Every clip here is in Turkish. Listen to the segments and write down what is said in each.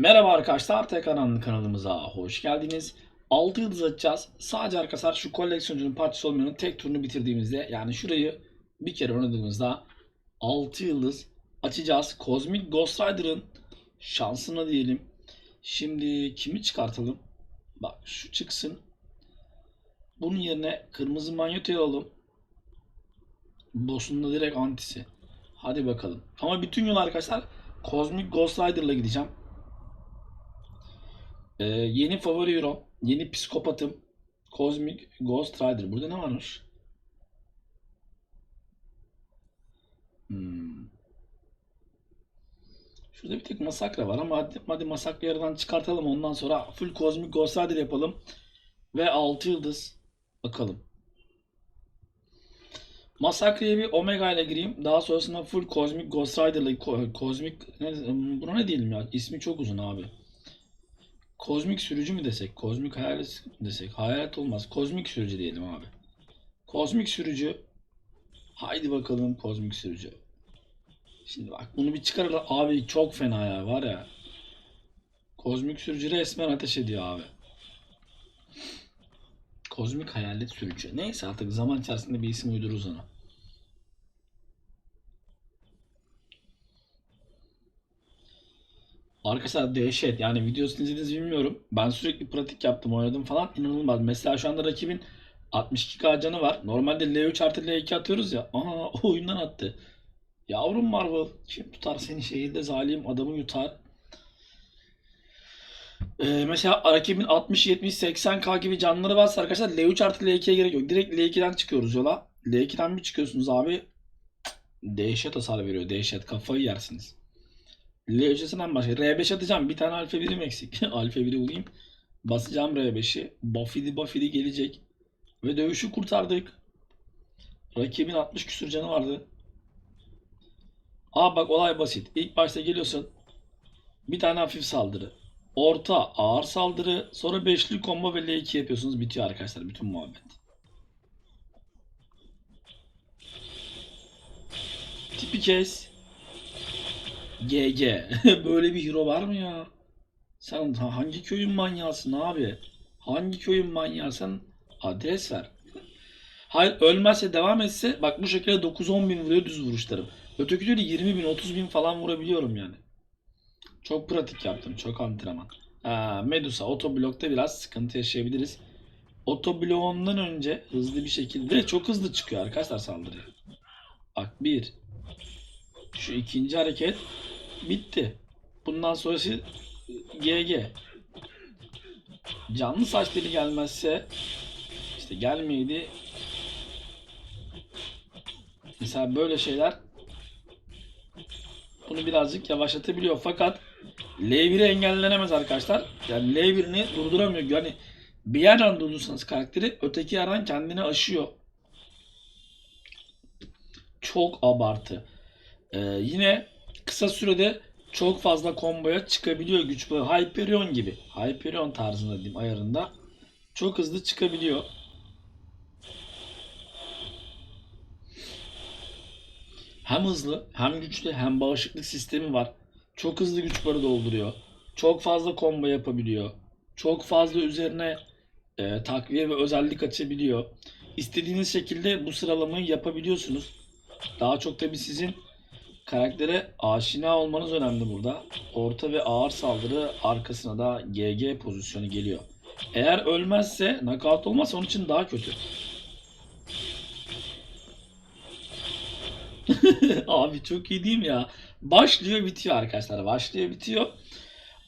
Merhaba arkadaşlar, Tekan'ın kanalımıza hoş geldiniz. 6 yıldız açacağız. Sadece arkadaşlar şu koleksiyoncunun parçası olmayanın tek turunu bitirdiğimizde yani şurayı bir kere oynadığımızda 6 yıldız açacağız. Cosmic Ghost Rider'ın şansına diyelim. Şimdi kimi çıkartalım? Bak şu çıksın. Bunun yerine kırmızı manyotu alalım. Boss'un da direkt antisi. Hadi bakalım. Ama bütün yol arkadaşlar Cosmic Ghost Rider'la gideceğim. Ee, yeni favori hero, yeni psikopatım, Cosmic Ghost Rider. Burada ne varmış? Hmm. Şurada bir tek masakra var ama hadi, hadi masakra yarıdan çıkartalım. Ondan sonra full Cosmic Ghost Rider yapalım. Ve 6 yıldız. Bakalım. Masakra'ya bir Omega ile gireyim. Daha sonrasında full Cosmic Ghost Rider'la Ko- Cosmic ne, buna ne diyelim ya? İsmi çok uzun abi. Kozmik sürücü mü desek? Kozmik hayalet desek? Hayalet olmaz. Kozmik sürücü diyelim abi. Kozmik sürücü. Haydi bakalım kozmik sürücü. Şimdi bak bunu bir çıkaralım. Abi çok fena ya var ya. Kozmik sürücü resmen ateş ediyor abi. Kozmik hayalet sürücü. Neyse artık zaman içerisinde bir isim uydururuz ona. Arkadaşlar dehşet. Yani videosunu izlediniz bilmiyorum. Ben sürekli pratik yaptım, oynadım falan. İnanılmaz. Mesela şu anda rakibin 62k canı var. Normalde L3 artı L2 atıyoruz ya. Aha o oyundan attı. Yavrum Marvel. Kim tutar seni şehirde zalim adamı yutar. Ee, mesela rakibin 60, 70, 80k gibi canları varsa arkadaşlar L3 artı L2'ye gerek yok. Direkt L2'den çıkıyoruz yola. L2'den bir çıkıyorsunuz abi. Dehşet hasar veriyor. Dehşet. Kafayı yersiniz. L3'sinden başka. R5 atacağım. Bir tane alfa birim eksik. alfa biri bulayım. Basacağım R5'i. Buffy'di Buffy'di gelecek. Ve dövüşü kurtardık. Rakibin 60 küsur canı vardı. Aa bak olay basit. İlk başta geliyorsun. Bir tane hafif saldırı. Orta ağır saldırı. Sonra beşli combo ve L2 yapıyorsunuz. Bitiyor arkadaşlar bütün muhabbet. Tipi kes. GG. Böyle bir hero var mı ya? Sen ha- hangi köyün manyağısın abi? Hangi köyün manyağı? Sen adres ver. Hayır ölmezse devam etse bak bu şekilde 9-10 bin vuruyor düz vuruşlarım. Öteki türlü 20 bin 30 bin falan vurabiliyorum yani. Çok pratik yaptım. Çok antrenman. Ha, Medusa otoblokta biraz sıkıntı yaşayabiliriz. Otobloğundan önce hızlı bir şekilde çok hızlı çıkıyor arkadaşlar saldırıya. Bak bir. Şu ikinci hareket bitti. Bundan sonrası GG. Canlı saçları gelmezse işte gelmeydi. Mesela böyle şeyler bunu birazcık yavaşlatabiliyor fakat L1'i engellenemez arkadaşlar. Yani L1'ini durduramıyor. Yani bir yerden durdursanız karakteri öteki yerden kendini aşıyor. Çok abartı. Ee, yine kısa sürede çok fazla komboya çıkabiliyor güç böyle Hyperion gibi. Hyperion tarzında diyeyim ayarında. Çok hızlı çıkabiliyor. Hem hızlı hem güçlü hem bağışıklık sistemi var. Çok hızlı güç barı dolduruyor. Çok fazla combo yapabiliyor. Çok fazla üzerine e, takviye ve özellik açabiliyor. İstediğiniz şekilde bu sıralamayı yapabiliyorsunuz. Daha çok tabi sizin karaktere aşina olmanız önemli burada. Orta ve ağır saldırı arkasına da GG pozisyonu geliyor. Eğer ölmezse, knockout olmazsa onun için daha kötü. Abi çok iyi değil mi ya? Başlıyor bitiyor arkadaşlar. Başlıyor bitiyor.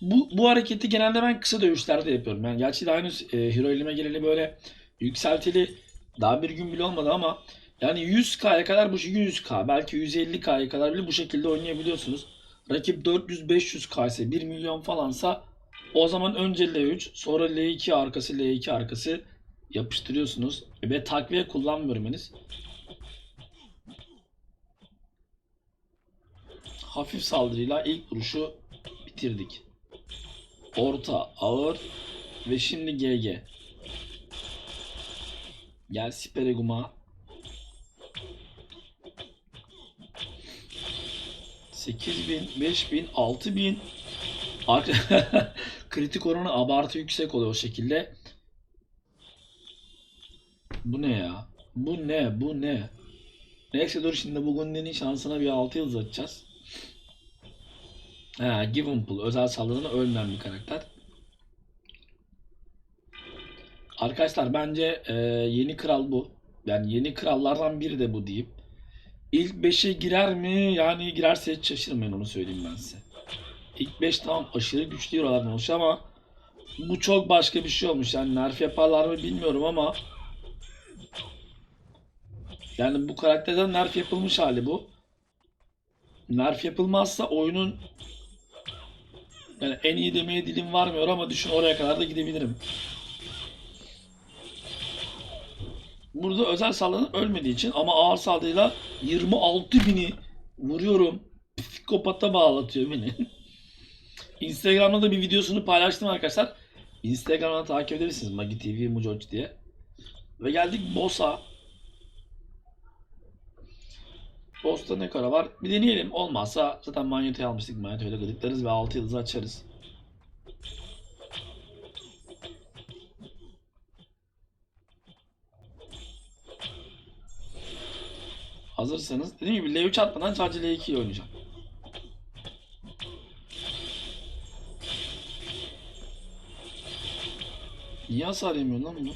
Bu, bu hareketi genelde ben kısa dövüşlerde yapıyorum. Yani gerçi daha henüz e, Hero elime geleli böyle yükseltili daha bir gün bile olmadı ama yani 100K'ya kadar bu 100K belki 150K'ya kadar bile bu şekilde oynayabiliyorsunuz. Rakip 400-500K ise 1 milyon falansa o zaman önce L3 sonra L2 arkası L2 arkası yapıştırıyorsunuz. Ve takviye kullanmıyorum henüz. Hafif saldırıyla ilk vuruşu bitirdik. Orta, ağır ve şimdi GG. Gel Sipereguma. 8000, 5000, 6000 Ar- Kritik oranı abartı yüksek oluyor o şekilde. Bu ne ya? Bu ne? Bu ne? Neyse dur şimdi bu Gundy'nin şansına bir 6 yıldız atacağız. Ha, Given Pool. Özel saldırına ölmeyen bir karakter. Arkadaşlar bence e, yeni kral bu. Yani yeni krallardan biri de bu deyip. İlk 5'e girer mi? Yani girerse hiç şaşırmayın onu söyleyeyim ben size. İlk 5 tamam aşırı güçlü hero'lardan olmuş ama bu çok başka bir şey olmuş. Yani nerf yaparlar mı bilmiyorum ama yani bu karakterden nerf yapılmış hali bu. Nerf yapılmazsa oyunun yani en iyi demeye dilim varmıyor ama düşün oraya kadar da gidebilirim. Burada özel saldırı ölmediği için ama ağır saldırıyla 26 bini vuruyorum. Psikopata bağlatıyor beni. Instagram'da da bir videosunu paylaştım arkadaşlar. Instagram'dan takip edebilirsiniz Magi TV Mujoc diye. Ve geldik boss'a. Boss'ta ne kadar var? Bir deneyelim. Olmazsa zaten manyetoyu almıştık. Manyetoyu da gıdıklarız ve 6 yıldızı açarız. Hazırsanız dediğim gibi L3 atmadan sadece L2 ile oynayacağım. Niye hasar yemiyor lan bu?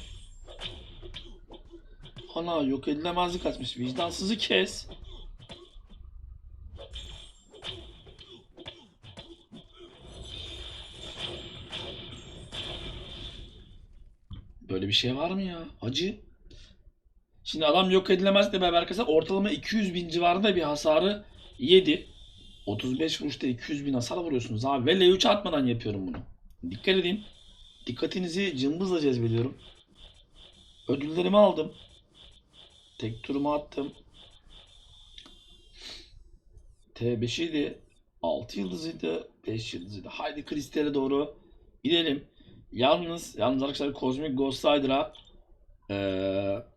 Ana yok edilemezlik açmış. Vicdansızı kes. Böyle bir şey var mı ya? Acı. Şimdi adam yok edilemez de beraber arkadaşlar ortalama 200 bin civarında bir hasarı yedi. 35 vuruşta 200 bin hasar vuruyorsunuz abi. Ve L3 atmadan yapıyorum bunu. Dikkat edin. Dikkatinizi cımbızla cezbediyorum. Ödüllerimi aldım. Tek turumu attım. T5'iydi. 6 yıldızıydı. 5 yıldızıydı. Haydi kristale doğru gidelim. Yalnız, yalnız arkadaşlar Cosmic Ghost Rider'a eee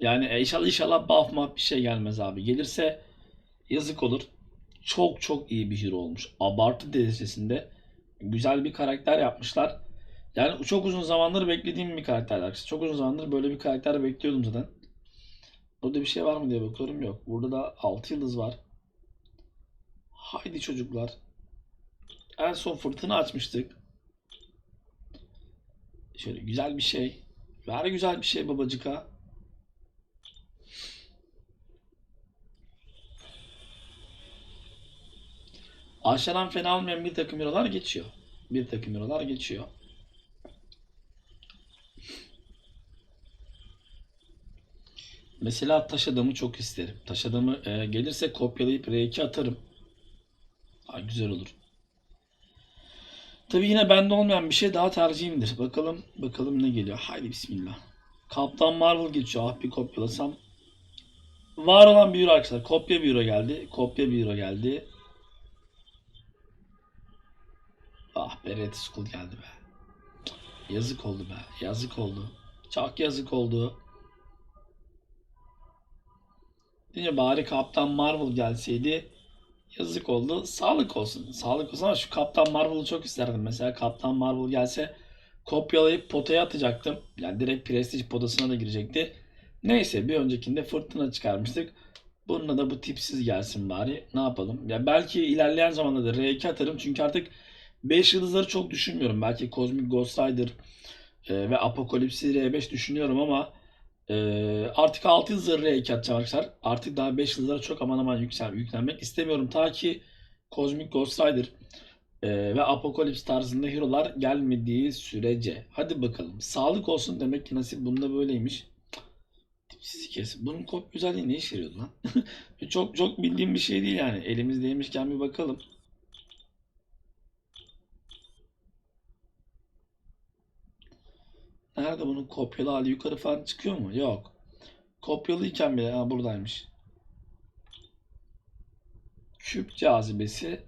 yani inşallah inşallah buff muff bir şey gelmez abi. Gelirse yazık olur. Çok çok iyi bir hero olmuş. Abartı derecesinde güzel bir karakter yapmışlar. Yani çok uzun zamandır beklediğim bir karakter. Çok uzun zamandır böyle bir karakter bekliyordum zaten. Burada bir şey var mı diye bakıyorum yok. Burada da 6 yıldız var. Haydi çocuklar. En son fırtına açmıştık. Şöyle güzel bir şey. Ver güzel bir şey babacıka. Aşağıdan fena olmayan bir takım hero'lar geçiyor. Bir takım hero'lar geçiyor. Mesela taş adamı çok isterim. Taş adamı e, gelirse kopyalayıp R2 atarım. Aa, güzel olur. Tabii yine bende olmayan bir şey daha tercihimdir. Bakalım bakalım ne geliyor. Haydi bismillah. Kaptan Marvel geçiyor. Ah bir kopyalasam. Var olan bir euro arkadaşlar. Kopya bir euro geldi. Kopya bir euro geldi. Red Skull geldi be. Yazık oldu be. Yazık oldu. Çok yazık oldu. Diye bari Kaptan Marvel gelseydi yazık oldu. Sağlık olsun. Sağlık olsun ama şu Kaptan Marvel'ı çok isterdim. Mesela Kaptan Marvel gelse kopyalayıp potaya atacaktım. Yani direkt Prestige potasına da girecekti. Neyse bir öncekinde fırtına çıkarmıştık. Bununla da bu tipsiz gelsin bari. Ne yapalım? Ya belki ilerleyen zamanda da R2 atarım. Çünkü artık 5 yıldızları çok düşünmüyorum. Belki Cosmic Ghost e, ve Apocalypse R5 düşünüyorum ama e, artık 6 yıldızları R2 atacağım arkadaşlar. Artık daha 5 yıldızlara çok aman aman yüksel, yüklenmek istemiyorum. Ta ki Cosmic Ghost e, ve Apocalypse tarzında hero'lar gelmediği sürece. Hadi bakalım. Sağlık olsun demek ki nasip bunda böyleymiş. Tipsiz kes. Bunun kop güzelliği ne işe yarıyordu lan? çok çok bildiğim bir şey değil yani. Elimizdeymişken bir bakalım. Nerede bunun kopyalı hali yukarı falan çıkıyor mu? Yok. Kopyalıyken bile ha buradaymış. Küp cazibesi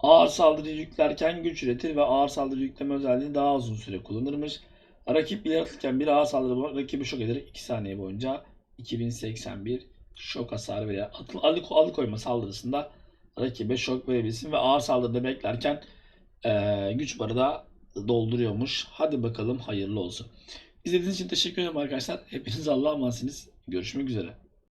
ağır saldırı yüklerken güç üretir ve ağır saldırı yükleme özelliğini daha uzun süre kullanırmış. Rakip yaratırken bir ağır saldırı rakibi şok eder 2 saniye boyunca 2081 şok hasarı veya atıl- alıko- alıkoyma saldırısında rakibe şok verebilsin ve ağır saldırıda beklerken Ee, güç barı da dolduruyormuş. Hadi bakalım hayırlı olsun. İzlediğiniz için teşekkür ederim arkadaşlar. Hepiniz Allah'a emanetsiniz. Görüşmek üzere.